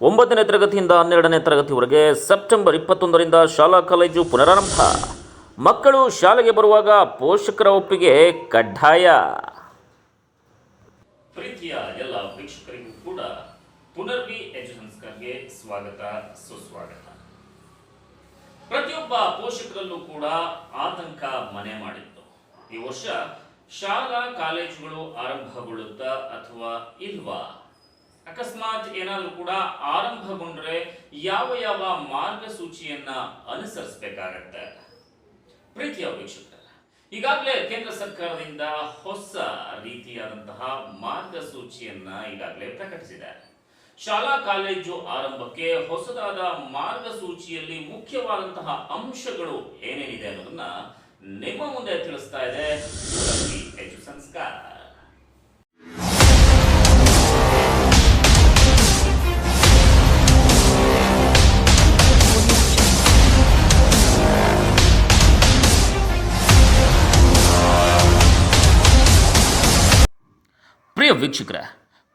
ಒಂಬತ್ತನೇ ತರಗತಿಯಿಂದ ಹನ್ನೆರಡನೇ ತರಗತಿವರೆಗೆ ಸೆಪ್ಟೆಂಬರ್ ಇಪ್ಪತ್ತೊಂದರಿಂದ ಶಾಲಾ ಕಾಲೇಜು ಪುನರಾರಂಭ. ಮಕ್ಕಳು ಶಾಲೆಗೆ ಬರುವಾಗ ಪೋಷಕರ ಒಪ್ಪಿಗೆ ಕಡ್ಡಾಯ. ಪ್ರೀತಿಯ ಎಲ್ಲ ವೀಕ್ಷಕರಿಗೂ ಕೂಡ ಪುನರ್ವಿ ಸ್ವಾಗತ, ಸುಸ್ವಾಗತ. ಪ್ರತಿಯೊಬ್ಬ ಪೋಷಕರಲ್ಲೂ ಕೂಡ ಆತಂಕ ಮನೆ ಮಾಡಿತ್ತು. ಈ ವರ್ಷ ಶಾಲಾ ಕಾಲೇಜುಗಳು ಆರಂಭಗೊಳ್ಳುತ್ತಾ ಅಥವಾ ಇಲ್ವಾ? ಅಕಸ್ಮಾತ್ ಏನಾದರೂ ಕೂಡ ಆರಂಭಗೊಂಡ್ರೆ ಯಾವ ಯಾವ ಮಾರ್ಗಸೂಚಿಯನ್ನ ಅನುಸರಿಸಬೇಕಾಗತ್ತೆ? ಪ್ರೀತಿಯ ವೀಕ್ಷಕರ, ಈಗಾಗಲೇ ಕೇಂದ್ರ ಸರ್ಕಾರದಿಂದ ಹೊಸ ರೀತಿಯಾದಂತಹ ಮಾರ್ಗಸೂಚಿಯನ್ನ ಈಗಾಗಲೇ ಪ್ರಕಟಿಸಿದೆ. ಶಾಲಾ ಕಾಲೇಜು ಆರಂಭಕ್ಕೆ ಹೊಸದಾದ ಮಾರ್ಗಸೂಚಿಯಲ್ಲಿ ಮುಖ್ಯವಾದಂತಹ ಅಂಶಗಳು ಏನೇನಿದೆ ಅನ್ನೋದನ್ನ ನಿಮ್ಮ ಮುಂದೆ ತಿಳಿಸ್ತಾ ಇದೆ. ಸಂಸ್ಕಾರ ಪ್ರಿಯ ವೀಕ್ಷಕರೇ,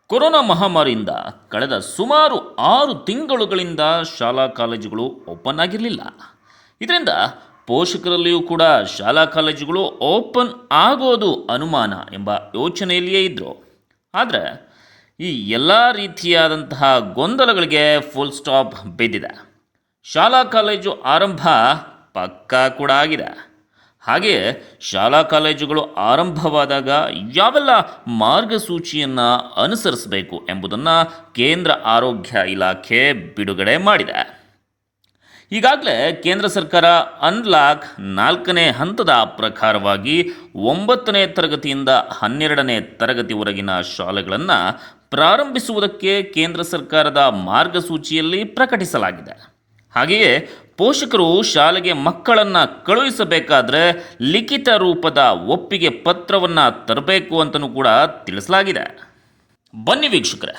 ಕೊರೋನಾ ಮಹಾಮಾರಿಯಿಂದ ಕಳೆದ ಸುಮಾರು ಆರು ತಿಂಗಳುಗಳಿಂದ ಶಾಲಾ ಕಾಲೇಜುಗಳು ಓಪನ್ ಆಗಿರಲಿಲ್ಲ. ಇದರಿಂದ ಪೋಷಕರಲ್ಲಿಯೂ ಕೂಡ ಶಾಲಾ ಕಾಲೇಜುಗಳು ಓಪನ್ ಆಗೋದು ಅನುಮಾನ ಎಂಬ ಯೋಚನೆಯಲ್ಲಿಯೇ ಇದ್ದರು ಆದರೆ, ಈ ಎಲ್ಲ ರೀತಿಯಾದಂತಹ ಗೊಂದಲಗಳಿಗೆ ಫುಲ್ ಸ್ಟಾಪ್ ಬಿದ್ದಿದೆ. ಶಾಲಾ ಕಾಲೇಜು ಆರಂಭ ಪಕ್ಕಾ ಕೂಡ ಆಗಿದೆ. ಹಾಗೆಯೇ ಶಾಲಾ ಕಾಲೇಜುಗಳು ಆರಂಭವಾದಾಗ ಯಾವೆಲ್ಲ ಮಾರ್ಗಸೂಚಿಯನ್ನು ಅನುಸರಿಸಬೇಕು ಎಂಬುದನ್ನು ಕೇಂದ್ರ ಆರೋಗ್ಯ ಇಲಾಖೆ ಬಿಡುಗಡೆ ಮಾಡಿದೆ. ಈಗಾಗಲೇ ಕೇಂದ್ರ ಸರ್ಕಾರ ಅನ್ಲಾಕ್ ನಾಲ್ಕನೇ ಹಂತದ ಪ್ರಕಾರವಾಗಿ ಒಂಬತ್ತನೇ ತರಗತಿಯಿಂದ ಹನ್ನೆರಡನೇ ತರಗತಿವರೆಗಿನ ಶಾಲೆಗಳನ್ನು ಪ್ರಾರಂಭಿಸುವುದಕ್ಕೆ ಕೇಂದ್ರ ಸರ್ಕಾರದ ಮಾರ್ಗಸೂಚಿಯಲ್ಲಿ ಪ್ರಕಟಿಸಲಾಗಿದೆ. ಹಾಗೆಯೇ ಪೋಷಕರು ಶಾಲೆಗೆ ಮಕ್ಕಳನ್ನು ಕಳುಹಿಸಬೇಕಾದ್ರೆ ಲಿಖಿತ ರೂಪದ ಒಪ್ಪಿಗೆ ಪತ್ರವನ್ನು ತರಬೇಕು ಅಂತಲೂ ಕೂಡ ತಿಳಿಸಲಾಗಿದೆ. ಬನ್ನಿ ವೀಕ್ಷಕರೇ,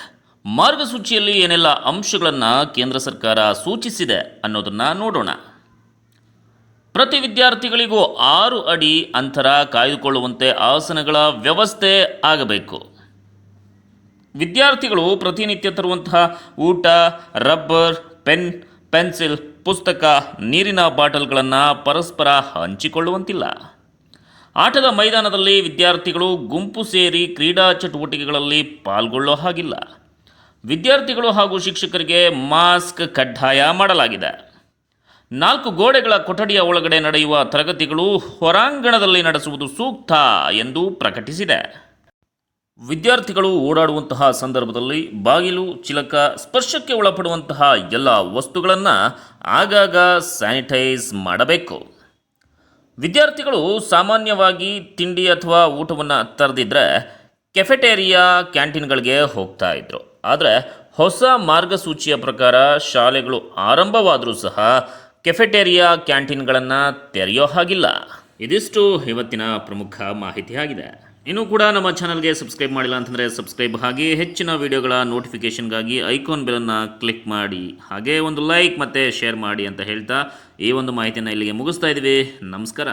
ಮಾರ್ಗಸೂಚಿಯಲ್ಲಿ ಏನೆಲ್ಲ ಅಂಶಗಳನ್ನು ಕೇಂದ್ರ ಸರ್ಕಾರ ಸೂಚಿಸಿದೆ ಅನ್ನೋದನ್ನು ನೋಡೋಣ. ಪ್ರತಿ ವಿದ್ಯಾರ್ಥಿಗಳಿಗೂ ಆರು ಅಡಿ ಅಂತರ ಕಾಯ್ದುಕೊಳ್ಳುವಂತೆ ಆಸನಗಳ ವ್ಯವಸ್ಥೆ ಆಗಬೇಕು. ವಿದ್ಯಾರ್ಥಿಗಳು ಪ್ರತಿನಿತ್ಯ ತರುವಂತಹ ಊಟ, ರಬ್ಬರ್, ಪೆನ್ ಪೆನ್ಸಿಲ್, ಪುಸ್ತಕ, ನೀರಿನ ಬಾಟಲ್ಗಳನ್ನು ಪರಸ್ಪರ ಹಂಚಿಕೊಳ್ಳುವಂತಿಲ್ಲ. ಆಟದ ಮೈದಾನದಲ್ಲಿ ವಿದ್ಯಾರ್ಥಿಗಳು ಗುಂಪು ಸೇರಿ ಕ್ರೀಡಾ ಚಟುವಟಿಕೆಗಳಲ್ಲಿ ಪಾಲ್ಗೊಳ್ಳೋ ಹಾಗಿಲ್ಲ. ವಿದ್ಯಾರ್ಥಿಗಳು ಹಾಗೂ ಶಿಕ್ಷಕರಿಗೆ ಮಾಸ್ಕ್ ಕಡ್ಡಾಯ ಮಾಡಲಾಗಿದೆ. ನಾಲ್ಕು ಗೋಡೆಗಳ ಕೊಠಡಿಯ ಒಳಗಡೆ ನಡೆಯುವ ತರಗತಿಗಳು ಹೊರಾಂಗಣದಲ್ಲಿ ನಡೆಸುವುದು ಸೂಕ್ತ ಎಂದು ಪ್ರಕಟಿಸಿದೆ. ವಿದ್ಯಾರ್ಥಿಗಳು ಓಡಾಡುವಂತಹ ಸಂದರ್ಭದಲ್ಲಿ ಬಾಗಿಲು, ಚಿಲಕ ಸ್ಪರ್ಶಕ್ಕೆ ಒಳಪಡುವಂತಹ ಎಲ್ಲ ವಸ್ತುಗಳನ್ನು ಆಗಾಗ ಸ್ಯಾನಿಟೈಸ್ ಮಾಡಬೇಕು. ವಿದ್ಯಾರ್ಥಿಗಳು ಸಾಮಾನ್ಯವಾಗಿ ತಿಂಡಿ ಅಥವಾ ಊಟವನ್ನು ತರದಿದ್ದರೆ ಕೆಫೆಟೇರಿಯಾ ಕ್ಯಾಂಟೀನ್ಗಳಿಗೆ ಹೋಗ್ತಾ ಇದ್ರು. ಆದರೆ ಹೊಸ ಮಾರ್ಗಸೂಚಿಯ ಪ್ರಕಾರ ಶಾಲೆಗಳು ಆರಂಭವಾದರೂ ಸಹ ಕೆಫೆಟೇರಿಯಾ ಕ್ಯಾಂಟೀನ್ಗಳನ್ನು ತೆರೆಯೋ ಹಾಗಿಲ್ಲ. ಇದಿಷ್ಟು ಇವತ್ತಿನ ಪ್ರಮುಖ ಮಾಹಿತಿ ಆಗಿದೆ ಇನ್ನೂ ಕೂಡ ನಮ್ಮ ಚಾನಲ್ಗೆ ಸಬ್ಸ್ಕ್ರೈಬ್ ಮಾಡಿಲ್ಲ ಅಂತಂದರೆ ಸಬ್ಸ್ಕ್ರೈಬ್ ಆಗಿ ಹೆಚ್ಚಿನ ವಿಡಿಯೋಗಳ ನೋಟಿಫಿಕೇಷನ್ಗಾಗಿ ಐಕಾನ್ ಬೆಲನ್ನು ಕ್ಲಿಕ್ ಮಾಡಿ. ಹಾಗೆ ಒಂದು ಲೈಕ್ ಮತ್ತು ಶೇರ್ ಮಾಡಿ ಅಂತ ಹೇಳ್ತಾ ಈ ಒಂದು ಮಾಹಿತಿಯನ್ನು ಇಲ್ಲಿಗೆ ಮುಗಿಸ್ತಾ ಇದ್ದೀವಿ. ನಮಸ್ಕಾರ.